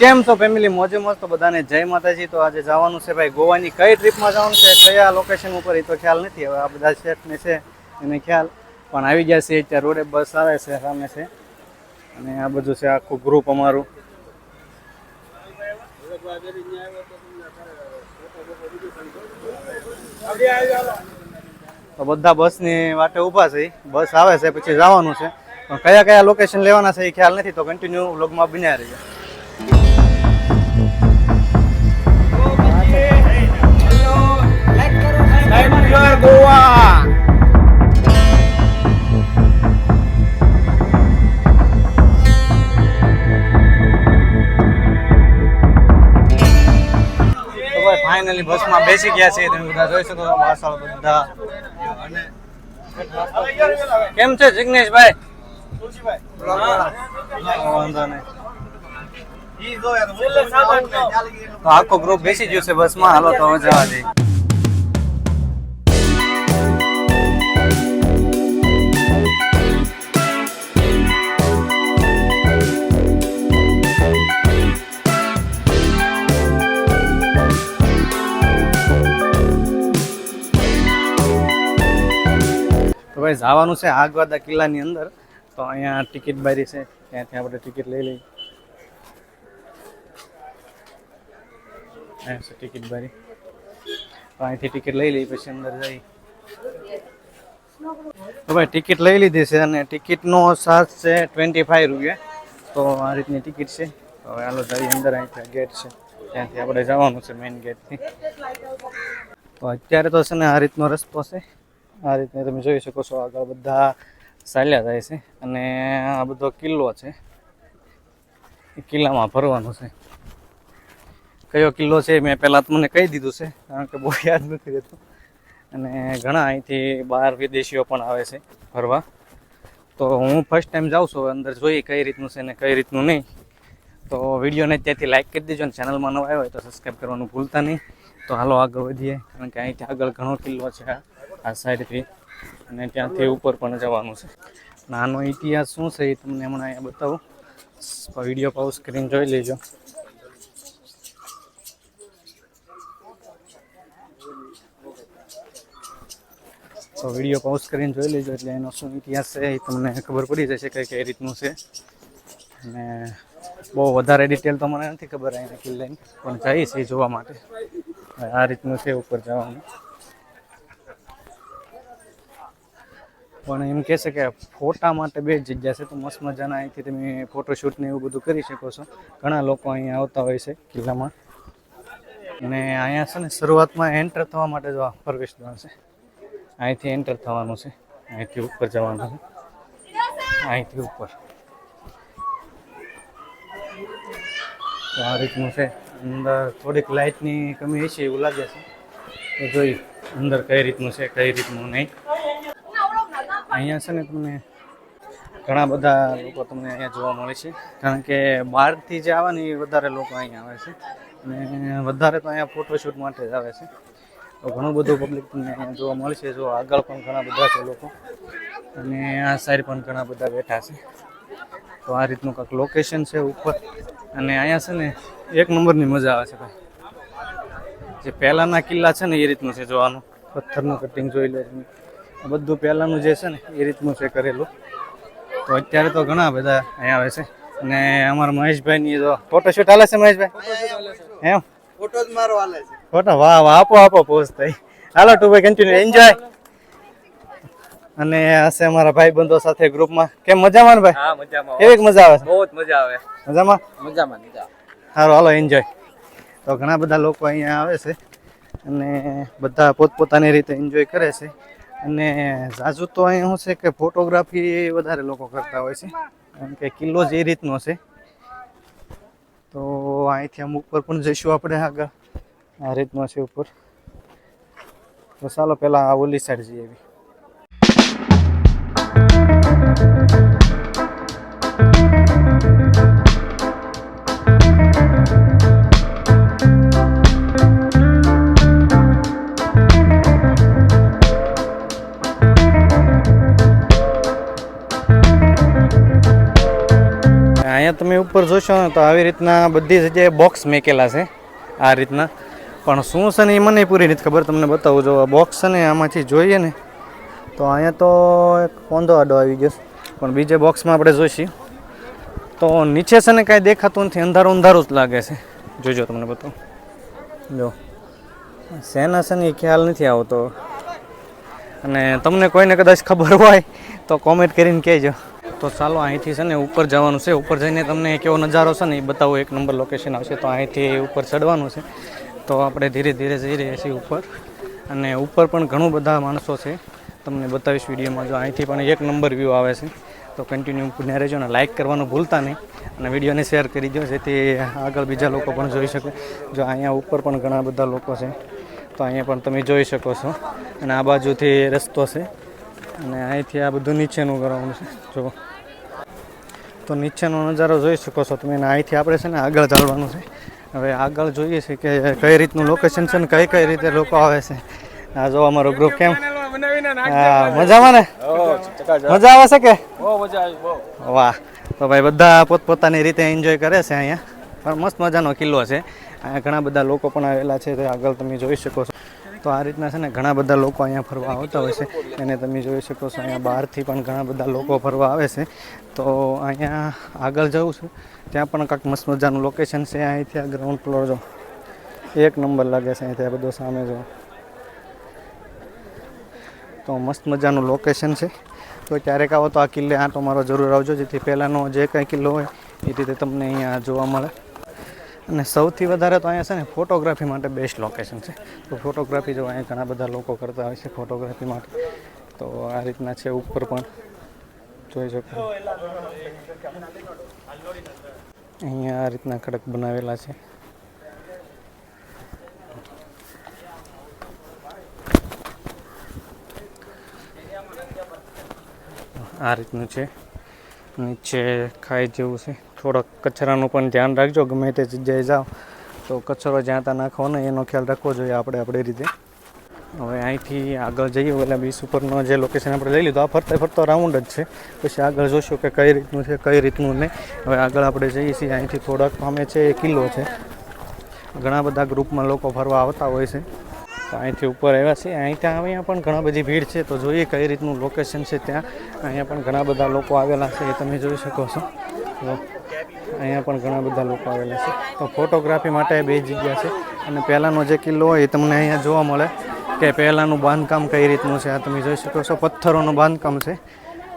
કેમ છો ફેમિલી મોજે મોજ તો બધાને જય માતાજી. તો આજે જવાનું છે ભાઈ ગોવાની કઈ ટ્રીપમાં જવાનું છે? કયા લોકેશન ઉપર? એ તો ખ્યાલ નથી હવે. આ બધા સેટને છે, એને ખ્યાલ. પણ આવી ગયા છે અત્યારે. રોડે બસ આવે છે, સામે છે. અને આ બધું છે, આખું ગ્રુપ અમારું. તો બધા બસની વાટે ઊભા છે. બસ આવે છે, પછી જવાનું છે. પણ કયા કયા લોકેશન લેવાના છે એ ખ્યાલ નથી. તો કન્ટિન્યુ વ્લોગમાં બન્યા રહીએ ગોવા તો ભાઈ ફાઇનલી બસમાં બેસી ગયા છે તમે બધા જોઈ શકો વાસળ બધા. કેમ છે જિગ્નેશભાઈ? વાંધો આખો ગ્રુપ બેસી ગયો છે બસમાં હાલો, તો જવા દે. તો જવાનું છે આગવાદા કિલ્લાની અંદર. તો અહીંયા ટિકિટ બારી છે. ત્યાંથી આપણે ટિકિટ લઈ લઈ છે ટિકિટ બારી. તો અહીંથી ટિકિટ લઈ લઈ પછી અંદર જઈ તો ભાઈ, ટિકિટ લઈ લીધી છે અને ટિકિટનો ચાર્જ છે ટ્વેન્ટી ફાઈવ રૂપિયા. તો આ રીતની ટિકિટ છે. તો હવે હાલો જઈ અંદર, અહીંથી ગેટ છે. ત્યાંથી આપણે જવાનું છે મેઇન ગેટથી તો અત્યારે તો છે ને આ રીતનો રસ્તો છે. આ રીતે તમે જોઈ શકો છો આગળ બધા ચાલ્યા જાય છે અને આ બધો કિલ્લો છે. એ કિલ્લામાં ફરવાનું છે. કયો કિલ્લો છે મેં પહેલાં તમને કહી દીધું છે, કારણ કે બહુ યાદ નથી રહેતું. અને ઘણા અહીંથી બહાર વિદેશીઓ પણ આવે છે ફરવા. તો હું ફર્સ્ટ ટાઈમ જાઉં છું અંદર જોઈએ કઈ રીતનું છે ને કઈ રીતનું નહીં. તો વિડીયોને ત્યાંથી લાઇક કરી દેજો અને ચેનલમાં નવા આવ્યો હોય તો સબસ્ક્રાઈબ કરવાનું ભૂલતા નહીં. તો હાલો આગળ વધીએ, કારણ કે અહીંથી આગળ ઘણો કિલ્લો છે આ સાઈડથી અને ત્યાંથી ઉપર પણ જવાનું છે. નાનો ઇતિહાસ શું છે એ તમને હમણાં અહીંયા બતાવું. વીડિયો પાઉસ સ્ક્રીન જોઈ લેજો. તો વીડિયો પાઉસ કરીને જોઈ લેજો એટલે એનો શું ઇતિહાસ છે એ તમને ખબર પડી જશે કે કઈ રીતનું છે. અને બહુ વધારે ડિટેલ તો મને નથી ખબર અહીંયા કિલ્લાની, પણ જઈએ એ જોવા માટે. આ રીતનું છે ઉપર જવાનું. પણ એમ કહે છે કે ફોટા માટે બે જગ્યા છે. તો મસ્ત મજાના અહીંથી તમે ફોટોશૂટ ને એવું બધું કરી શકો છો. ઘણા લોકો અહીંયા આવતા હોય છે કિલ્લામાં. અને અહીંયા છે ને શરૂઆતમાં એન્ટર થવા માટે જો આ પ્રવેશ દ્વાર છે. અહીંથી એન્ટર થવાનું છે. અહીંથી ઉપર જવાનું છે. અહીંથી ઉપર. તો આ રીતનું છે. અંદર થોડીક લાઇટની કમી હશે એવું લાગે છે. તો જોઈ અંદર કઈ રીતનું છે, કઈ રીતનું નહીં. અહીંયા છે ને તમને ઘણા બધા લોકો તમને અહીંયા જોવા મળે છે. કારણ કે બહારથી જે આવે ને એ વધારે લોકો અહીંયા આવે છે. અને વધારે તો અહીંયા ફોટોશૂટ માટે જ આવે છે. તો ઘણું બધું પબ્લિક તમને અહીંયા જોવા મળે છે. જો આગળ પણ ઘણા બધા છે લોકો. અને આ સાઈડ પણ ઘણા બધા બેઠા છે. તો આ રીતનું કંઈક લોકેશન છે ઉપર. અને અહીંયા છે ને એક નંબરની મજા આવે છે ભાઈ. જે પહેલાંના કિલ્લા છે ને એ રીતનું છે જોવાનું. પથ્થરનું કટિંગ જોઈ લે બધું પહેલાંનું જે છે ને એ રીતનું છે કરેલું. તો અત્યારે તો ઘણા બધા અહીંયા આવે છે. અને અમારા મહેશભાઈની તો ફોટોશૂટ હાલે છે મહેશભાઈ? એમ? ફોટો જ મારો હાલે છે ફોટો વાહ વાહ આપો આપો પોસ્ટ થઈ. હાલો ટુ ભાઈ કન્ટિન્યુ એન્જોય અને હશે અમારા ભાઈ બંધો સાથે ગ્રુપમાં કેમ મજામાં ને ભાઈ? હા મજામાં. કેવી મજા આવે? બહુ જ મજા આવે. મજામાં? મજામાં મજા સારું હાલો એન્જોય તો ઘણા બધા લોકો અહીંયા આવે છે અને બધા પોતપોતાની રીતે એન્જોય કરે છે. અને ઝાઝુ તો અહીં શું છે કે ફોટોગ્રાફી વધારે લોકો કરતા હોય છે. કારણ કે કિલ્લો જ એ રીતનો છે. તો અહીંથી અમુક ઉપર પણ જઈશું આપણે આગળ. આ રીતનો છે ઉપર. તો ચાલો પહેલાં આ ઓલી સાઈડ જઈએ. અહીંયા તમે ઉપર જોશો ને તો આવી રીતના બધી જગ્યાએ બોક્સ મેકેલા છે, આ રીતના. પણ શું છે ને એ મને પૂરી નથી ખબર, તમને બતાવું. જો બોક્સ છે ને આમાંથી જોઈએ ને, તો અહીંયા તો એક કોંધો આડો આવી ગયો પણ બીજે બોક્સમાં આપણે જોઈશું. તો નીચે છે ને કાંઈ દેખાતું નથી, અંધારું અંધારું જ લાગે છે. જોજો તમને બતાવું. જો, શેના છે ને એ ખ્યાલ નથી આવતો. અને તમને કોઈને કદાચ ખબર હોય, તો કોમેન્ટ કરીને કહેજો. તો ચાલો, અહીંથી છે ને ઉપર જવાનું છે. ઉપર જઈને તમને કેવો નજારો છે ને એ બતાવો. એક નંબર લોકેશન આવશે તો અહીંથી ઉપર ચડવાનું છે. તો આપણે ધીરે ધીરે જઈ રહ્યા છીએ ઉપર. અને ઉપર પણ ઘણું બધા માણસો છે. તમને બતાવીશ વિડીયોમાં જો અહીંથી પણ એક નંબર વ્યૂ આવે છે. તો કન્ટિન્યુ બન્યા રહેજો અને લાઇક કરવાનું ભૂલતા નહીં. અને વિડીયોને શેર કરી દો, જેથી આગળ બીજા લોકો પણ જોઈ શકે. જો અહીંયા ઉપર પણ ઘણા બધા લોકો છે. તો અહીંયા પણ તમે જોઈ શકો છો. અને આ બાજુથી રસ્તો છે. અને અહીંથી આ બધું નીચેનું કરવાનું છે. જો તો નીચેનો નજારો જોઈ શકો છો તમે. અહીંથી આપણે છે ને આગળ ચાલવાનું છે. હવે આગળ જોઈએ છે કે કઈ રીતનું લોકેશન છે ને કઈ કઈ રીતે લોકો આવે છે. આ જો અમારો ગ્રુપ કેમ? મજામાં ને? મજા આવે છે કે? વાહ. તો ભાઈ બધા પોતપોતાની રીતે એન્જોય કરે છે અહીંયા. પણ મસ્ત મજાનો કિલ્લો છે. અહીંયા ઘણા બધા લોકો પણ આવેલા છે. તો આગળ તમે જોઈ શકો છો. તો આ રીતના છે ને ઘણા બધા લોકો અહીંયા ફરવા આવતા હોય છે. એને તમે જોઈ શકો છો, અહીંયા બહારથી પણ ઘણા બધા લોકો ફરવા આવે છે. તો અહીંયા આગળ જવું છું. ત્યાં પણ કાંઈક મસ્ત મજાનું લોકેશન છે. અહીંથી આ ગ્રાઉન્ડ ફ્લોર જો. એક નંબર લાગે છે અહીંથી આ બધો સામે જો. તો મસ્ત મજાનું લોકેશન છે. તો ક્યારેક આવો તો આ કિલ્લે આંટો મારો જરૂર આવજો. જેથી પહેલાંનો જે કંઈ કિલ્લો હોય, એ રીતે તમને અહીંયા જોવા મળે. અને સૌથી વધારે તો અહીંયા છે ને ફોટોગ્રાફી માટે બેસ્ટ લોકેશન છે. તો ફોટોગ્રાફી જો અહીંયા ઘણા બધા લોકો કરતા હોય છે ફોટોગ્રાફી માટે, તો આ રીતના છે ઉપર પણ જોઈ શકો. અહીંયા આ રીતના ખડક બનાવેલા છે. આ રીતનું છે. નીચે ખાઈ જેવું છે. થોડોક કચરાનું પણ ધ્યાન રાખજો, ગમે તે જગ્યાએ જાઓ. તો કચરો જ્યાં ત્યાં નાખવાનો એનો ખ્યાલ રાખવો જોઈએ આપણે આપણી રીતે. હવે અહીંથી આગળ જઈએ, ઓલા બીચ ઉપરનો જે લોકેશન આપણે લઈ લીધું, આ ફરતે ફરતો રાઉન્ડ જ છે. પછી આગળ જોશું કે કઈ રીતનું છે, કઈ રીતનું નહીં હવે આગળ આપણે જઈએ છીએ, અહીંથી થોડાક અમે છે એ કિલ્લો છે. ઘણા બધા ગ્રુપમાં લોકો ફરવા આવતા હોય છે. તો અહીંથી ઉપર આવ્યા છે ત્યાં અહીંયા પણ ઘણા બધી ભીડ છે. તો જોઈએ કઈ રીતનું લોકેશન છે ત્યાં. અહીંયા પણ ઘણા બધા લોકો આવેલા છે, એ તમે જોઈ શકો છો. અહીંયા પણ ઘણા બધા લોકો આવેલા છે. તો ફોટોગ્રાફી માટે બે જગ્યા છે. અને પહેલાંનો જે કિલ્લો હોય એ તમને અહીંયા જોવા મળે કે પહેલાંનું બાંધકામ કઈ રીતનું છે, આ તમે જોઈ શકો છો. પથ્થરોનું બાંધકામ છે.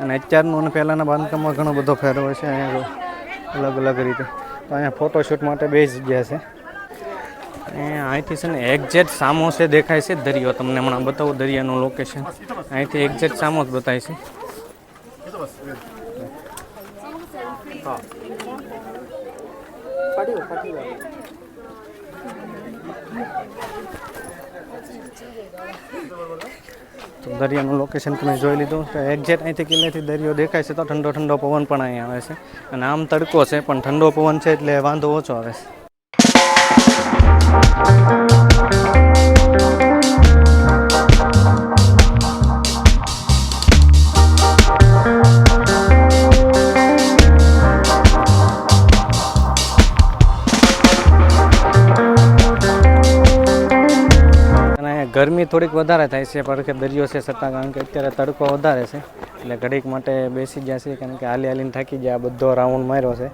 અને અત્યારનું અને પહેલાંના બાંધકામમાં ઘણો બધો ફેરવો છે. અહીંયા અલગ અલગ રીતે. તો અહીંયા ફોટોશૂટ માટે બે જગ્યા છે. અને અહીંથી છે ને એક્ઝેક્ટ સામો છે દેખાય છે દરિયો. તમને હમણાં બતાવું દરિયાનું લોકેશન અહીંથી એક્ઝેક્ટ સામો જ બતાય છે. તો દરિયાનું લોકેશન તમે જોઈ લીધું. તો એક્ઝેક્ટ અહીંથી કિલ્લેથી દરિયો દેખાય છે તો ઠંડો ઠંડો પવન પણ અહીં આવે છે. અને આમ તડકો છે, પણ ઠંડો પવન છે એટલે વાંધો ઓછો આવે છે. ગરમી થોડીક વધારે થાય છે, પણ કે દરિયો છે છતાં કારણ કે અત્યારે તડકો વધારે છે. એટલે ઘડીક માટે બેસી ગયા છે, કારણ કે હાલી હાલીને થાકી ગયા બધો રાઉન્ડ માર્યો છે.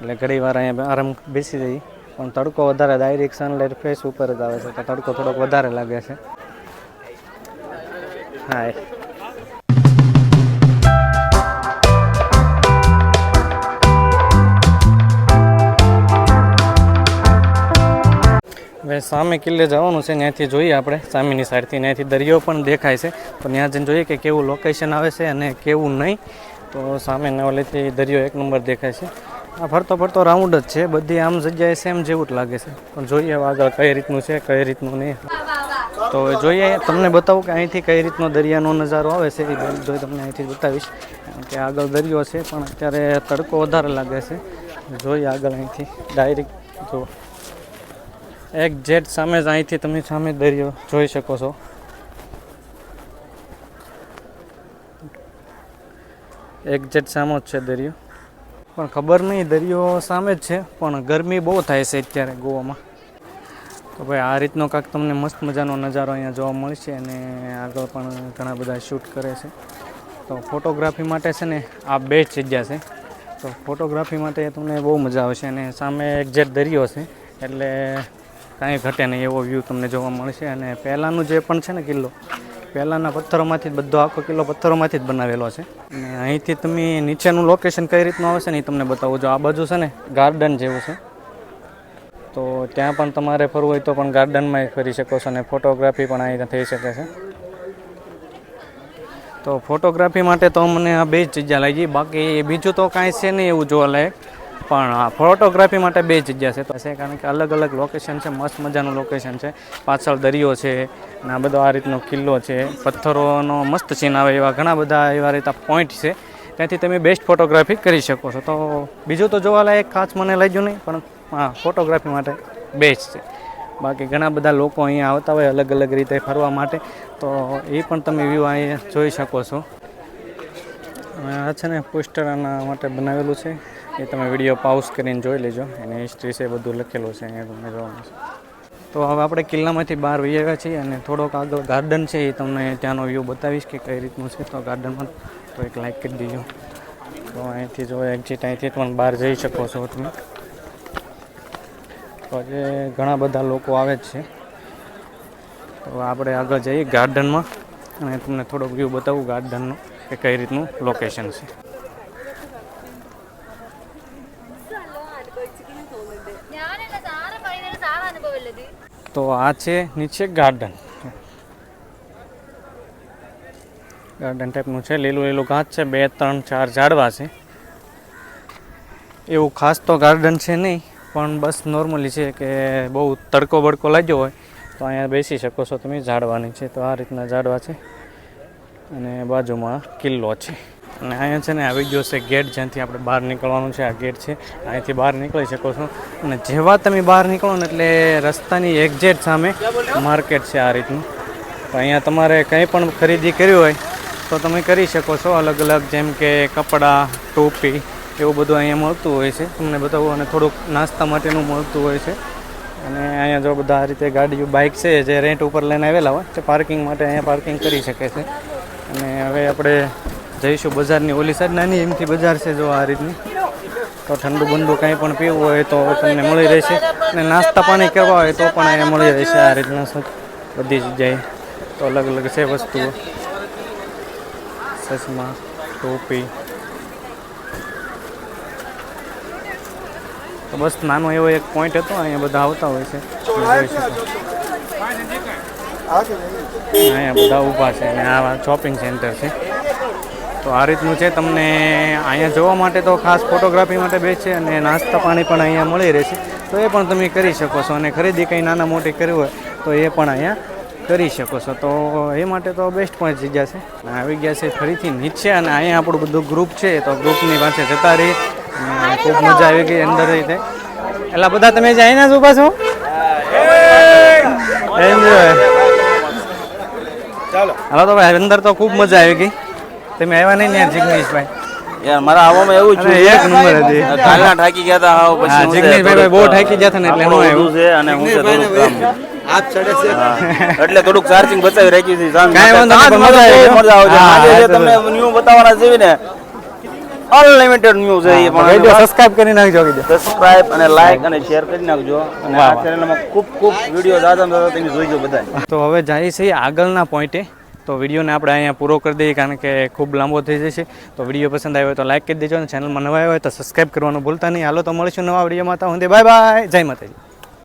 એટલે ઘડી વાર અહીંયા આરામ બેસી જઈ પણ તડકો વધારે ડાયરેક્ટ સનલાઇટ ફેસ ઉપર જ આવે છે, તો તડકો થોડોક વધારે લાગે છે. હા હવે સામે કિલ્લે જવાનું છે ત્યાંથી જોઈએ આપણે. સામેની સાઈડથી ત્યાંથી દરિયો પણ દેખાય છે. તો ત્યાં જઈને જોઈએ કે કેવું લોકેશન આવે છે અને કેવું નહીં. તો સામે નવલેથી દરિયો એક નંબર દેખાય છે. આ ફરતો ફરતો રાઉન્ડ જ છે. બધી આમ જગ્યાએ સેમ જેવું જ લાગે છે. પણ જોઈએ આગળ કઈ રીતનું છે, કઈ રીતનું નહીં. તો જોઈએ, તમને બતાવું કે અહીંથી કઈ રીતનો દરિયાનો નજારો આવે છે એ જોઈ તમને અહીંથી બતાવીશ. કે આગળ દરિયો છે, પણ અત્યારે તડકો વધારે લાગે છે. જોઈએ આગળ અહીંથી ડાયરેક્ટ જો એક જેટ સામે જ અહીંથી તમે સામે દરિયો જોઈ શકો છો. એક જેટ સામો જ છે દરિયો. પણ ખબર નહીં, દરિયો સામે જ છે, પણ ગરમી બહુ થાય છે અત્યારે ગોવામાં. તો ભાઈ, આ રીતનો કાંક તમને મસ્ત મજાનો નજારો અહીંયા જોવા મળશે અને આગળ પણ ઘણા બધા શૂટ કરે છે. તો ફોટોગ્રાફી માટે છે ને, આ બેસ્ટ જગ્યા છે. તો ફોટોગ્રાફી માટે તમને બહુ મજા આવશે અને સામે એક જેટ દરિયો છે, એટલે કાંઈ ઘટે નહીં એવો વ્યૂ તમને જોવા મળશે. અને પહેલાંનું જે પણ છે ને કિલ્લો, પહેલાંના પથ્થરોમાંથી જ બધો આખો કિલ્લો પથ્થરોમાંથી જ બનાવેલો છે. અને અહીંથી તમે નીચેનું લોકેશન કઈ રીતનું આવશે ને એ તમને બતાવું. જો આ બાજુ છે ને ગાર્ડન જેવું છે. તો ત્યાં પણ તમારે ફરવું હોય તો પણ ગાર્ડનમાં ફરી શકો છો. અને ફોટોગ્રાફી પણ અહીંયા થઈ શકે છે. તો ફોટોગ્રાફી માટે તો મને આ બે જ જગ્યા લાગી. બાકી બીજું તો કાંઈ છે નહીં એવું જોવા લાયક પણ આ ફોટોગ્રાફી માટે બે જગ્યા છે. છે કારણ કે અલગ અલગ લોકેશન છે, મસ્ત મજાનું લોકેશન છે. પાછળ દરિયો છે, ને આ બધો આ રીતનો કિલ્લો છે. પથ્થરોનો મસ્ત સીન આવે એવા ઘણા બધા એવા રીતના પોઈન્ટ છે. ત્યાંથી તમે બેસ્ટ ફોટોગ્રાફી કરી શકો છો. તો બીજું તો જોવાલાયક ખાસ મને લાગ્યું નહીં, પણ હા ફોટોગ્રાફી માટે બેસ્ટ છે. બાકી ઘણા બધા લોકો અહીંયા આવતા હોય અલગ અલગ રીતે ફરવા માટે. તો એ પણ તમે વ્યૂ અહીંયા જોઈ શકો છો. આ છે ને પોસ્ટર આના માટે બનાવેલું છે. એ તમે વીડિયો પાઉસ કરીને જોઈ લેજો. એને હિસ્ટ્રી છે બધું લખેલું છે, અહીંયા તમને જોવા મળશે તો હવે આપણે કિલ્લામાંથી બહાર વહી આવ્યા છીએ અને થોડોક આગળ ગાર્ડન છે એ તમને ત્યાંનો વ્યૂ બતાવીશ કે કઈ રીતનું છે તો ગાર્ડનમાં તો એક લાઈક કરી દીજો. તો અહીંથી જો એક્ઝિટ અહીંથી પણ બહાર જઈ શકો છો તમે. તો આજે ઘણા બધા લોકો આવે જ છે. તો આપણે આગળ જઈએ ગાર્ડનમાં અને તમને થોડોક વ્યૂ બતાવું ગાર્ડનનું કે કઈ રીતનું લોકેશન છે. તો આ છે નીચે ગાર્ડન ગાર્ડન ટાઈપનું છે, લીલું લીલું ઘાસ છે, બે, ત્રણ, ચાર ઝાડવા છે. એવું ખાસ તો ગાર્ડન છે નહીં, પણ બસ નોર્મલી છે કે બહુ તડકો બડકો લાગ્યો હોય, તો અહીંયા બેસી શકો છો તમે ઝાડવાની છે, તો આ રીતના ઝાડવા છે. અને બાજુમાં કિલ્લો છે. અને અહીંયા છે ને આવી ગયો છે ગેટ, જ્યાંથી આપણે બહાર નીકળવાનું છે, આ ગેટ છે. અહીંથી બહાર નીકળી શકો છો. અને જેવા તમે બહાર નીકળો ને એટલે રસ્તાની એક્ઝેટ સામે માર્કેટ છે આ રીતનું. તો અહીંયા તમારે કંઈ પણ ખરીદી કરવી હોય તો તમે કરી શકો છો. અલગ અલગ જેમ કે કપડાં, ટોપી એવું બધું અહીંયા મળતું હોય છે. તમને બતાવું અને થોડુંક નાસ્તા માટેનું મળતું હોય છે. અને અહીંયા જો બધા આ રીતે ગાડીઓ બાઇક છે, જે રેન્ટ ઉપર લઈને આવેલા હોય, તે પાર્કિંગ માટે અહીંયા પાર્કિંગ કરી શકે છે. અને હવે આપણે જઈશું બજારની ઓલી સાઈડ. નાની એમથી બજાર છે જો આ રીતની. તો ઠંડુ બંડુ કાંઈ પણ પીવું હોય તો તમને મળી રહેશે. અને નાસ્તા પાણી કરવા હોય તો પણ અહીંયા મળી રહેશે આ રીતના બધી જગ્યાએ. તો અલગ અલગ છે વસ્તુઓ. ચશ્મા ટોપી. તો બસ નાનો એવો એક પોઈન્ટ હતો. અહીંયા બધા આવતા હોય છે. અહીંયા બધા ઊભા છે અને આ શોપિંગ સેન્ટર છે. તો આ રીતનું છે તમને અહીંયા જોવા માટે તો ખાસ ફોટોગ્રાફી માટે બે છે અને નાસ્તા પાણી પણ અહીંયા મળી રહેશે તો એ પણ તમે કરી શકો છો અને ખરીદી કંઈ નાના મોટી કરવી હોય તો એ પણ અહીંયા કરી શકો છો. તો એ માટે તો બેસ્ટ પણ જગ્યા છે. આવી ગયા છે ફરીથી નીચે અને અહીંયા આપણું બધું ગ્રુપ છે તો ગ્રુપની પાસે જતા રહી અને ખૂબ મજા આવી ગઈ અંદર રીતે એટલે બધા તમે જ અહીંના જ ઊભા છો? એન્જોય હાલો તો ભાઈ અંદર તો ખૂબ મજા આવી ગઈ. તમે આવ્યા નહીં ને યાર જિગ્નેશભાઈ? યાર મારા આવવામાં એવું છે એક નંબર હતી. કાલના ઠાકી ગયા હતા આવો પછી છે જિગ્નેશભાઈ બહુ ઠાકી ગયા હતા ને એટલે નો આપણું છે અને હું છે થોડુંક કામ. એટલે થોડુંક ચાર્જિંગ બચાવી રાખ્યું છે સામે કાઈ વાંધો નહીં, મજા આવે મજા આવે આજે જે તમને ન્યૂ બતાવવાના છે ને અનલિમિટેડ ન્યૂ છે એ પણ વિડિયો સબસ્ક્રાઇબ કરી નાખજો કીધું. સબસ્ક્રાઇબ અને લાઈક અને શેર કરી નાખજો. અને આ. ચેનલમાં ખૂબ ખૂબ વીડિયો દાદા દાદા તમે જોઈજો બધા તો હવે જઈએ છીએ આગળના પોઈન્ટે તો વિડીયોને આપણે અહીંયા પૂરો કરી દઈએ કારણ કે ખૂબ લાંબો થઈ જશે. તો વીડિયો પસંદ આવ્યો હોય તો લાઈક કરી દેજો અને ચેનલમાં નવા આવ્યો હોય તો સબસ્ક્રાઈબ કરવાનું ભૂલતા નહીં. હાલો તો મળીશું નવા વિડીયોમાં. તો હું બાય બાય જય માતાજી.